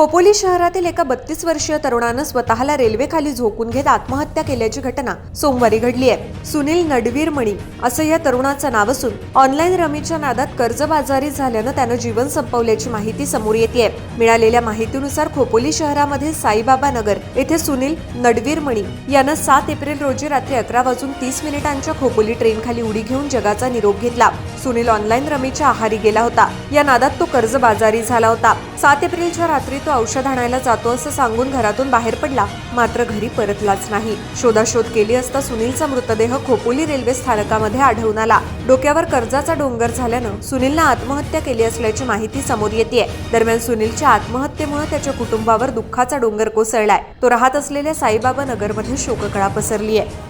खोपोली शहरातील एका बत्तीस वर्षीय तरुणानं स्वतःला रेल्वेखाली झोकून घेत आत्महत्या केल्याची घटना सोमवारी घडली आहे. सुनील नडवीर मणी असं या तरुणाचं नाव असून ऑनलाईन रमीच्या नादात कर्जबाजारी झाल्यानं त्यानं जीवन संपवल्याची माहिती समोर येते मिळालेल्या माहितीनुसार खोपोली शहरामध्ये साईबाबा नगर येथे सुनील नडवीर मणी यानं सात एप्रिल रोजी रात्री अकरा वाजून तीस मिनिटांच्या खोपोली ट्रेनखाली उडी घेऊन जगाचा निरोप घेतला. सुनील ऑनलाईन रमीच्या आहारी गेला होता. या नादात तो कर्जबाजारी झाला होता. सात एप्रिलच्या रात्री तो औषध आणायला जातो असं सांगून घरातून बाहेर पडला. मात्र घरी परतलाच नाही. शोधाशोध केली असता सुनीलचा मृतदेह खोपोली रेल्वे स्थानकामध्ये आढळून आला. डोक्यावर कर्जाचा डोंगर झाल्यानं सुनीलनं आत्महत्या केली असल्याची माहिती समोर येते दरम्यान सुनीलच्या आत्महत्येमुळे त्याच्या कुटुंबावर दुःखाचा डोंगर कोसळलाय. तो राहत असलेल्या साईबाबा नगरमध्ये शोककळा पसरली आहे